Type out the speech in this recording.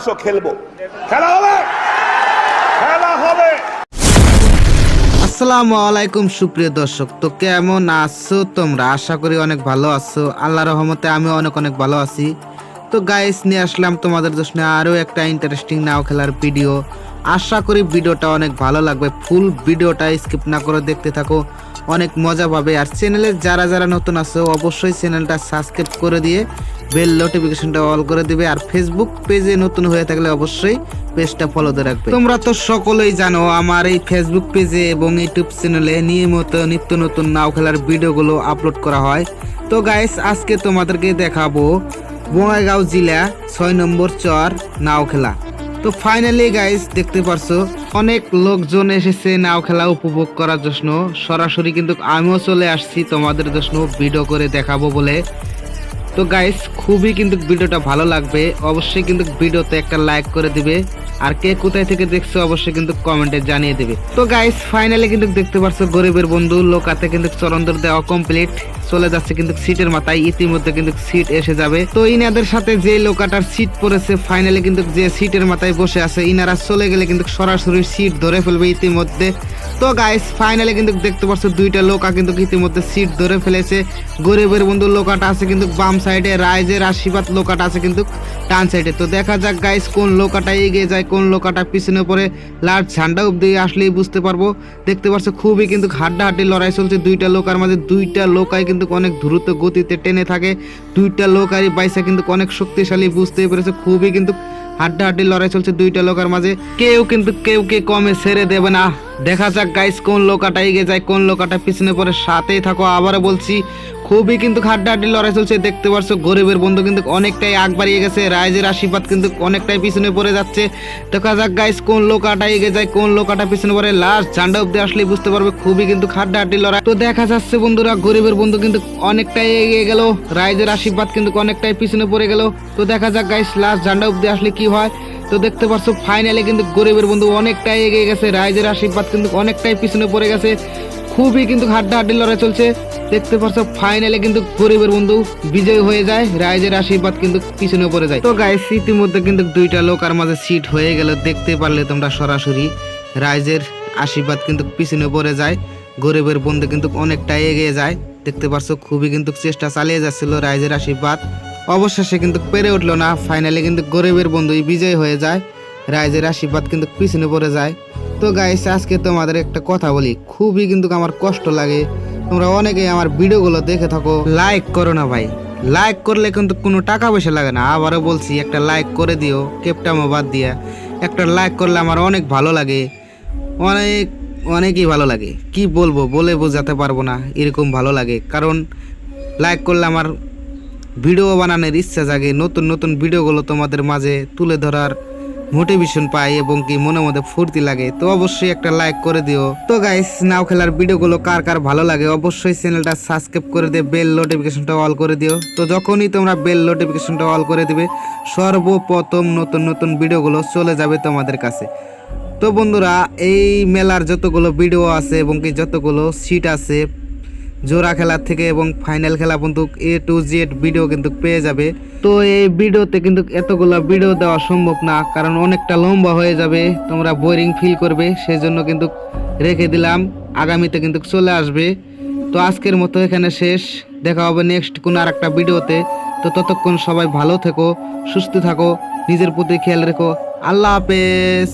আসো খেলব। খেলা হবে? খেলা হবে। আসসালামু আলাইকুম, সুপ্রিয় দর্শক। তো কেমন আছো তোমরা? আশা করি অনেক ভালো আছো। আল্লাহ রহমতে আমি অনেক অনেক ভালো আছি। তো গাইস নিয়ে আসলাম তোমাদের জন্য আরও একটা ইন্টারেস্টিং নাও খেলার ভিডিও আশা করি ভিডিওটা অনেক ভালো লাগবে। ফুল ভিডিওটা স্কিপ না করে দেখতে থাকো। অনেক মজা পাবে। আর চ্যানেলে যারা যারা নতুন আছো, অবশ্যই চ্যানেলটা সাবস্ক্রাইব করে দিয়ে বেল নোটিফিকেশনটা অল করে দিবে আর ফেসবুক পেজে নতুন হয়ে থাকলে অবশ্যই পেজটা ফলো দিয়ে রাখবে। তোমরা তো সকলেই জানো আমার এই ফেসবুক পেজে এবং ইউটিউব চ্যানেলে নিয়মিত নিত্য নতুন নাও খেলার ভিডিওগুলো আপলোড করা হয়। তো গাইস আজকে তোমাদেরকে দেখাবো বঙ্গাইগাঁও জেলা ছয় নম্বর চর নাও খেলা। তো ফাইনালি গাইস দেখতে পারছ, অনেক লোকজন এসেছে নাও খেলা উপভোগ করার জন্য। সরাসরি কিন্তু আমিও চলে আসছি তোমাদের জন্য ভিডিও করে দেখাবো বলে। তো গাইস খুবই কিন্তু ভিডিওটা ভালো লাগবে। অবশ্যই কিন্তু ভিডিওতে একটা লাইক করে দিবে। আর কে কোথায় থেকে দেখছ, অবশ্যই কিন্তু কমেন্টে জানিয়ে দিবে। তো গাইস ফাইনালি কিন্তু দেখতে পারছ গরিবের বন্ধু, লোকাতে কিন্তু চরন্দর দেওয়া কমপ্লিট চলে যাচ্ছে কিন্তু সিটের মাথায়, ইতিমধ্যে কিন্তু সিট এসে যাবে। তো ইনাদের সাথে যে লোকাটার সিট পড়েছে ফাইনালি কিন্তু যে সিটের মাথায় বসে আছে, ইনারা চলে গেলে কিন্তু সরাসরি সিট ধরে ফেলবে ইতিমধ্যে। তো গাইস ফাইনালি কিন্তু দেখতে পাচ্ছ দুইটা লোকা কিন্তু ইতিমধ্যে সিট ধরে ফেলেছে। গরিবের বন্ধু লোকাটা আছে কিন্তু বাম সাইডে রাইজের আশীর্বাদ লোকাটা আছে কিন্তু ডান সাইডে তো দেখা যাক গাইস কোন লোকাটা এগিয়ে যায়, কোন লোকাটা পিছনে পড়ে। লাল ঝান্ডা অব্দি আসলেই বুঝতে পারব। দেখতে পাচ্ছ খুবই কিন্তু হাড্ডাহাড্ডি লড়াই চলছে। দুইটা লোকার মাঝে দুইটা লোকাই কিন্তু অনেক দ্রুত গতিতে টেনে থাকে। দুইটা লোকারই বাইসা কিন্তু অনেক শক্তিশালী, বুঝতেই পেরেছে, খুবই কিন্তু হাড্ডাহাড্ডি লড়াই চলছে দুইটা লোকার মাঝে। কেউ কিন্তু কেউ কে কমে ছেড়ে দেবে না। দেখা যাক গাইস কোন লোকাটা এগিয়ে যায়, কোন লোকাটা পিছনে পড়ে, সাথেই থাকো। আবারও বলছি, খুবই কিন্তু হাড্ডাহাড্ডি লড়াই চলছে, দেখতে পারছ, গরিবের বন্ধু কিন্তু অনেকটাই আগ বাড়িয়ে গেছে, রাইজের আশীর্বাদ কিন্তু অনেকটাই পিছনে পড়ে যাচ্ছে। দেখা যাক গাইস কোন লোকাটা এগিয়ে যায়, কোন লোকাটা পিছনে পড়ে লাস্ট ঝান্ডা অব্দি আসলে বুঝতে পারবে, খুবই কিন্তু হাড্ডাহাড্ডি লড়াই। তো দেখা যাচ্ছে বন্ধুরা, গরিবের বন্ধু কিন্তু অনেকটাই এগিয়ে গেল, রাইজের আশীর্বাদ কিন্তু অনেকটাই পিছনে পড়ে গেল। তো দেখা যাক গাইস লাস্ট ঝান্ডা অব্দি আসলে কি হয়। তো দেখতে পাচ্ছ ফাইনালে কিন্তু গরিবের বন্ধু অনেকটাই এগিয়ে গেছে, রাইজের আশীর্বাদ কিন্তু অনেকটাই পিছনে পড়ে গেছে, খুবই কিন্তু হাড্ডাহাড্ডি লড়াই চলছে। দেখতে পাচ্ছ ফাইনালে কিন্তু গরিবের বন্ধু বিজয় হয়ে যায়, রাইজের আশীর্বাদ কিন্তু পিছনে পড়ে যায়। তো গাইস ইতিমধ্যে কিন্তু দুইটা লোকার মাঝে সিট হয়ে গেল, দেখতে পারলে তোমরা সরাসরি রাইজের আশীর্বাদ কিন্তু পিছনে পড়ে যায়, গরিবের বন্ধু কিন্তু অনেকটাই এগিয়ে যায়। দেখতে পাচ্ছ খুবই কিন্তু চেষ্টা চালিয়ে যাচ্ছিল রাইজের আশীর্বাদ। অবশেষে কিন্তু পেরে উঠল না। ফাইনালি কিন্তু গরিবের বন্ধুই বিজয় হয়ে যায়। রাইজের আশীর্বাদ কিন্তু পিছনে পড়ে যায়। তো গাইস আজকে তোমাদের একটা কথা বলি। খুবই কিন্তু আমার কষ্ট লাগে। তোমরা অনেকেই আমার ভিডিওগুলো দেখে থাকো। লাইক করো না ভাই। লাইক করলে কিন্তু কোনো টাকা পয়সা লাগে না। আবারও বলছি, একটা লাইক করে দিও কেপটামো বাদ দিয়া। একটা লাইক করলে আমার অনেক ভালো লাগে। অনেক, অনেকই ভালো লাগে। কি বলব? বলে বোঝাতে পারব না। এরকম ভালো লাগে। কারণ লাইক করলে আমার ভিডিও বানানোর ইচ্ছা জাগে, নতুন নতুন ভিডিওগুলো তোমাদের মাঝে তুলে ধরার মোটিভেশন পাই এবং কি মনে মধ্যে ফুর্তি লাগে। তো অবশ্যই একটা লাইক করে দিও। তো গাইস নাও খেলার ভিডিওগুলো কার কার ভালো লাগে অবশ্যই চ্যানেলটা সাবস্ক্রাইব করে দিয়ে বেল নোটিফিকেশনটা অল করে দিও। তো যখনই তোমরা বেল নোটিফিকেশনটা অল করে দিবে, সর্বপ্রথম নতুন নতুন ভিডিওগুলো চলে যাবে তোমাদের কাছে। তো বন্ধুরা, এই মেলার যতগুলো ভিডিও আছে এবং কি যতগুলো সিট আছে জোড়া খেলার থেকে এবং ফাইনাল খেলা পর্যন্ত এ টু জেড ভিডিও কিন্তু পেয়ে যাবে। তো এই ভিডিওতে কিন্তু এতগুলো ভিডিও দেওয়া সম্ভব না, কারণ অনেকটা লম্বা হয়ে যাবে, তোমরা বোরিং ফিল করবে সেই জন্য কিন্তু রেখে দিলাম, আগামীতে কিন্তু চলে আসবে। তো আজকের মতো এখানে শেষ, দেখা হবে নেক্সট কোনো আর একটা ভিডিওতে তো ততক্ষণ সবাই ভালো থেকো, সুস্থ থাকো, নিজের প্রতি খেয়াল রেখো, আল্লাহ হাফেজ।